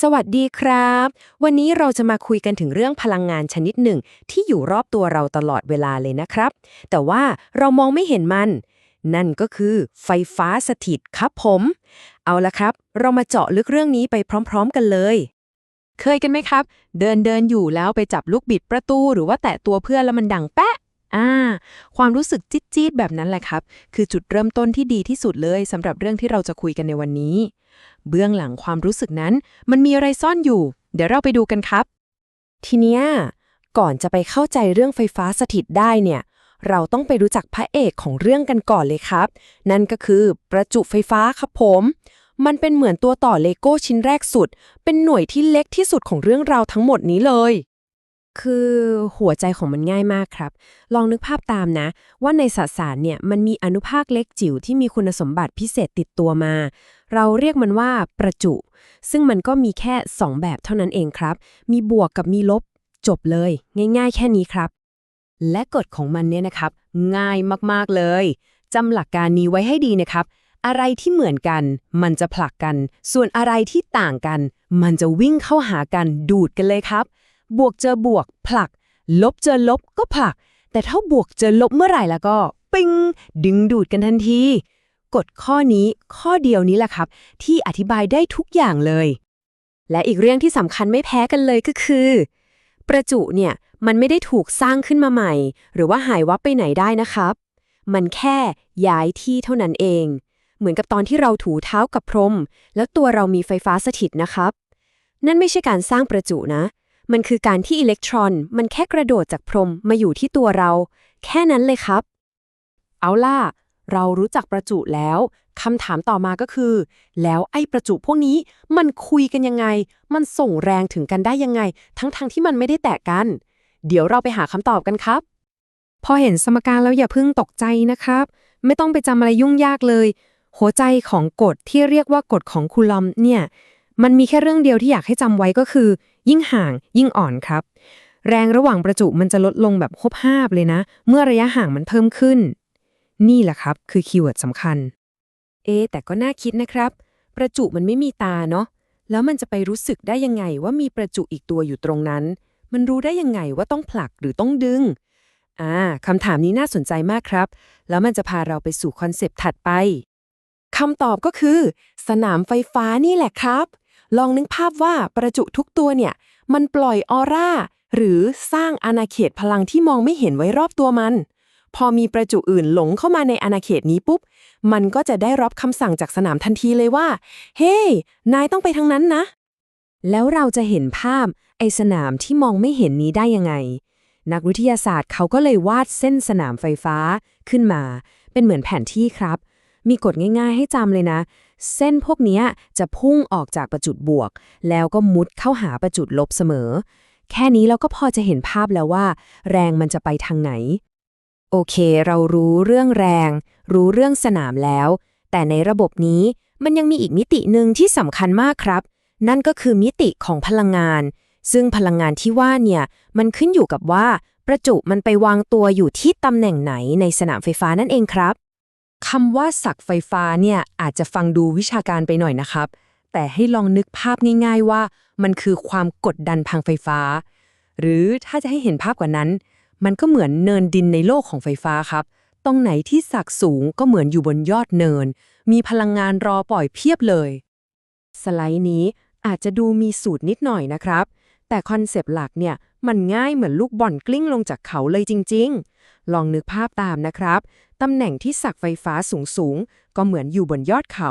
สวัสดีครับ วันนี้เราจะมาคุยกันถึงเรื่องพลังงานชนิดหนึ่ง ที่อยู่รอบตัวเราตลอดเวลาเลยนะครับ แต่ว่าเรามองไม่เห็นมัน นั่นก็คือไฟฟ้าสถิตครับผม เอาละครับ เรามาเจาะลึกเรื่องนี้ไปพร้อม ๆ กันเลย เคยกันไหมครับ เดินเดินอยู่แล้วไปจับลูกบิดประตู หรือว่าแตะตัวเพื่อนแล้วมันดังแปะ อ่า ความรู้สึกจี๊ดจี๊ดแบบนั้นแหละครับ คือจุดเริ่มต้นที่ดีที่สุดเลยสำหรับเรื่องที่เราจะคุยกันในวันนี้ เบื้องหลังความรู้สึกนั้น มันมีอะไรซ่อนอยู่ เดี๋ยวเราไปดูกันครับ ทีเนี้ยก่อนจะไปเข้าใจเรื่องไฟฟ้าสถิตได้เนี่ย เราต้องไปรู้จักพระเอกของเรื่องกันก่อนเลยครับ นั่นก็คือประจุไฟฟ้าครับผม มันเป็นเหมือนตัวต่อเลโก้ชิ้นแรกสุด เป็นหน่วยที่เล็กที่สุดของเรื่องราวทั้งหมดนี้เลย คือหัวใจของมันง่ายมากครับ ลองนึกภาพตามนะ ว่าในสสารเนี่ยมันมีอนุภาคเล็กจิ๋วที่มีคุณสมบัติพิเศษติดตัวมา เราเรียกมันว่าประจุ ซึ่งมันก็มีแค่ 2 แบบเท่านั้นเองครับ มีบวกกับมีลบจบเลย ง่ายๆ แค่นี้ครับ และกฎของมันเนี่ยนะครับ ง่ายมากๆเลยจำหลักการนี้ไว้ให้ดีนะครับ อะไรที่เหมือนกัน มันจะผลักกัน ส่วนอะไรที่ต่างกัน มันจะวิ่งเข้าหากันดูดกันเลยครับ บวกเจอบวก ผลัก ลบเจอลบก็ผลัก แต่ถ้าบวกเจอลบเมื่อไหร่แล้วก็ ปิ้ง ดึงดูดกันทันที กฎข้อนี้ข้อเดียวนี้แหละครับ ที่อธิบายได้ทุกอย่างเลย และอีกเรื่องที่สำคัญไม่แพ้กันเลยก็คือ ประจุเนี่ยมันไม่ได้ถูกสร้างขึ้นมาใหม่ หรือว่าหายวับไปไหนได้นะครับ มันแค่ย้ายที่เท่านั้นเอง เหมือนกับตอนที่เราถูเท้ากับพรม แล้วตัวเรามีไฟฟ้าสถิตนะครับ นั่นไม่ใช่การสร้างประจุนะ มันคือการที่อิเล็กตรอน มันแค่กระโดดจากพรมมาอยู่ที่ตัวเรา แค่นั้นเลยครับ เอาล่ะ เรารู้จักประจุแล้วคำถามต่อมาก็คือ แล้วไอ้ประจุพวกนี้มันคุยกันยังไง มันส่งแรงถึงกันได้ยังไง ทั้งๆทที่มันไม่ได้แตะกัน เดี๋ยวเราไปหาคำตอบกันครับ พอเห็นสมการแล้วอย่าเพิ่งตกใจนะครับ ไม่ต้องไปจำอะไรยุ่งยากเลย หัวใจของกฎที่เรียกว่ากฎของคูลอมเนี่ย มันมีแค่เรื่องเดียวที่อยากให้จำไว้ก็คือ ยิ่งห่างยิ่งอ่อนครับ แรงระหว่างประจุมันจะลดลงแบบคบห้าบเลยนะ เมื่อระยะห่างมันเพิ่มขึ้น นี่แหละครับคือคีย์เวิร์ดสำคัญ เอะแต่ก็น่าคิดนะครับ ประจุมันไม่มีตาเนาะแล้วมันจะไปรู้สึกได้ยังไงว่ามีประจุอีกตัวอยู่ตรงนั้น มันรู้ได้ยังไงว่าต้องผลักหรือต้องดึงอ่าคำถามนี้น่าสนใจมากครับ แล้วมันจะพาเราไปสู่คอนเซปต์ถัดไปคำตอบก็คือ สนามไฟฟ้านี่แหละครับ ลองนึกภาพว่าประจุทุกตัวเนี่ย มันปล่อยออร่า หรือสร้างอาณาเขตพลังที่มองไม่เห็นไว้รอบตัวมัน พอมีประจุอื่นหลงเข้ามาในอาณาเขตนี้ปุ๊บ มันก็จะได้รับคำสั่งจากสนามทันทีเลยว่า เฮ้ hey, นายต้องไปทางนั้นนะ แล้วเราจะเห็นภาพไอสนามที่มองไม่เห็นนี้ได้ยังไง นักวิทยาศาสตร์เขาก็เลยวาดเส้นสนามไฟฟ้าขึ้นมา เป็นเหมือนแผนที่ครับ มีกฎง่าย ๆ ให้จำเลยนะ เส้นพวกนี้จะพุ่งออกจากประจุบวก แล้วก็มุดเข้าหาประจุลบเสมอ แค่นี้เราก็พอจะเห็นภาพแล้วว่า แรงมันจะไปทางไหน โอเค เรารู้เรื่องแรง รู้เรื่องสนามแล้ว แต่ในระบบนี้มันยังมีอีกมิติหนึ่งที่สำคัญมากครับ นั่นก็คือมิติของพลังงาน ซึ่งพลังงานที่ว่าเนี่ยมันขึ้นอยู่กับว่าประจุมันไปวางตัวอยู่ที่ตำแหน่งไหนในสนามไฟฟ้านั่นเองครับ คำว่าสักไฟฟ้าเนี่ยอาจจะฟังดูวิชาการไปหน่อยนะครับ แต่ให้ลองนึกภาพง่ายๆว่า มันคือความกดดันทางไฟฟ้า หรือถ้าจะให้เห็นภาพกว่านั้น มันก็เหมือนเนินดินในโลกของไฟฟ้าครับ ตรงไหนที่สักสูงก็เหมือนอยู่บนยอดเนิน มีพลังงานรอปล่อยเพียบเลย สไลด์นี้อาจจะดูมีสูตรนิดหน่อยนะครับ แต่คอนเซปต์หลักเนี่ย มันง่ายเหมือนลูกบอลกลิ้งลงจากเขาเลยจริง ๆ ลองนึกภาพตามนะครับ ตำแหน่งที่สักไฟฟ้าสูงๆ ก็เหมือนอยู่บนยอดเขา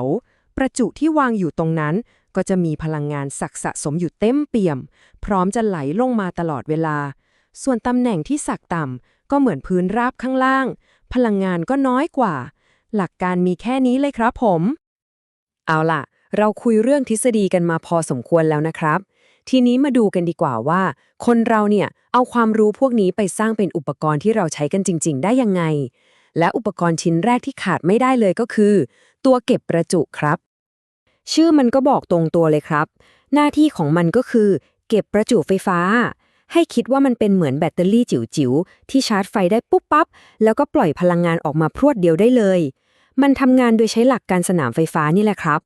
ประจุที่วางอยู่ตรงนั้น ก็จะมีพลังงานสักสะสมอยู่เต็มเปี่ยม พร้อมจะไหลลงมาตลอดเวลา ส่วนตำแหน่งที่สักต่ำก็เหมือนพื้นราบข้างล่าง พลังงานก็น้อยกว่า หลักการมีแค่นี้เลยครับผม เอาล่ะ เราคุยเรื่องทฤษฎีกันมาพอสมควรแล้วนะครับ ทีนี้มาดูกันดีกว่าว่า คนเราเนี่ยเอาความรู้พวกนี้ไปสร้างเป็นอุปกรณ์ที่เราใช้กันจริง ๆ ได้ยังไง และอุปกรณ์ชิ้นแรกที่ขาดไม่ได้เลยก็คือ ตัวเก็บประจุครับ ชื่อมันก็บอกตรงตัวเลยครับ หน้าที่ของมันก็คือ เก็บประจุไฟฟ้า ให้คิดว่ามันเป็นเหมือนแบตเตอรี่จิ๋วๆที่ชาร์จไฟได้ปุ๊บปั๊บแล้วก็ปล่อยพลังงานออกมาพรวดเดียวได้เลย มันทำงานโดยใช้หลักการสนามไฟฟ้านี่แหละครับ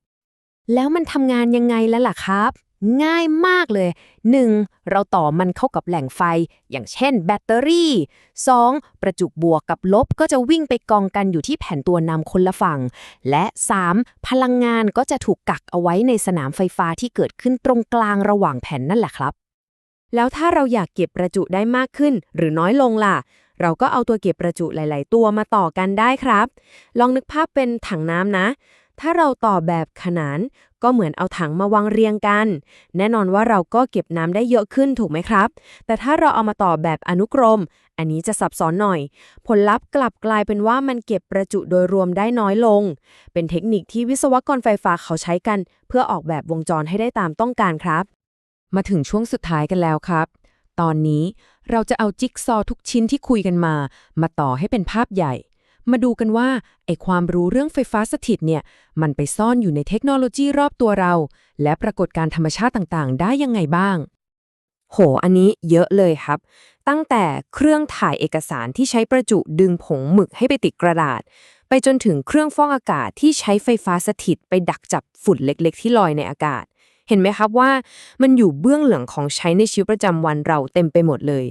แล้วมันทำงานยังไงแล้วล่ะครับ ง่ายมากเลย 1. เราต่อมันเข้ากับแหล่งไฟ อย่างเช่นแบตเตอรี่ 2. ประจุบวกกับลบก็จะวิ่งไปกองกันอยู่ที่แผ่นตัวนำคนละฝั่ง และ 3. พลังงานก็จะถูกกักเอาไว้ในสนามไฟฟ้าที่เกิดขึ้นตรงกลางระหว่างแผ่นนั่นแหละครับ แล้วถ้าเราอยากเก็บประจุได้มากขึ้น หรือน้อยลงล่ะ เราก็เอาตัวเก็บประจุหลาย ๆ ตัวมาต่อกันได้ครับ ลองนึกภาพเป็นถังน้ำนะ ถ้าเราต่อแบบขนานก็เหมือนเอาถังมาวางเรียงกัน แน่นอนว่าเราก็เก็บน้ำได้เยอะขึ้นถูกไหมครับ แต่ถ้าเราเอามาต่อแบบอนุกรม อันนี้จะซับซ้อนหน่อย ผลลัพธ์กลับกลายเป็นว่ามันเก็บประจุโดยรวมได้น้อยลง เป็นเทคนิคที่วิศวกรไฟฟ้าเขาใช้กัน เพื่อออกแบบวงจรให้ได้ตามต้องการครับ มาถึงช่วงสุดท้ายกันแล้วครับ ตอนนี้เราจะเอาจิ๊กซอว์ทุกชิ้นที่คุยกันมา มาต่อให้เป็นภาพใหญ่ มาดูกันว่าไอความรู้เรื่องไฟฟ้าสถิตเนี่ย มันไปซ่อนอยู่ในเทคโนโลยีรอบตัวเรา และปรากฏการธรรมชาติต่างๆ ได้ยังไงบ้าง โห อันนี้เยอะเลยครับ ตั้งแต่เครื่องถ่ายเอกสารที่ใช้ประจุดึงผงหมึกให้ไปติดกระดาษ ไปจนถึงเครื่องฟอกอากาศที่ใช้ไฟฟ้าสถิตไปดักจับฝุ่นเล็กๆ ที่ลอยในอากาศ เห็นไหมครับว่า มันอยู่เบื้องหลังของใช้ในชีวิตประจำวันเราเต็มไปหมดเลย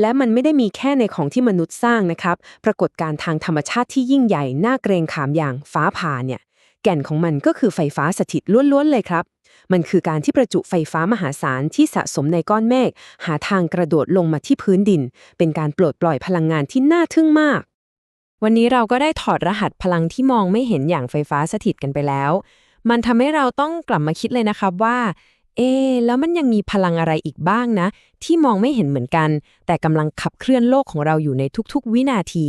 และมันไม่ได้มีแค่ในของที่มนุษย์สร้างนะครับ ปรากฏการณ์ทางธรรมชาติที่ยิ่งใหญ่ น่าเกรงขามอย่างฟ้าผ่าเนี่ย แก่นของมันก็คือไฟฟ้าสถิตล้วนๆเลยครับ มันคือการที่ประจุไฟฟ้ามหาศาลที่สะสมในก้อนเมฆหาทางกระโดดลงมาที่พื้นดิน เป็นการปลดปล่อยพลังงานที่น่าทึ่งมากวันนี้เราก็ได้ถอดรหัสพลังที่มองไม่เห็นอย่างไฟฟ้าสถิตกันไปแล้ว มันทำให้เราต้องกลับมาคิดเลยนะครับว่า เอแล้วมันยังมีพลังอะไรอีกบ้างนะ ที่มองไม่เห็นเหมือนกัน แต่กำลังขับเคลื่อนโลกของเราอยู่ในทุกๆ วินาที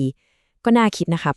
ก็น่าคิดนะครับ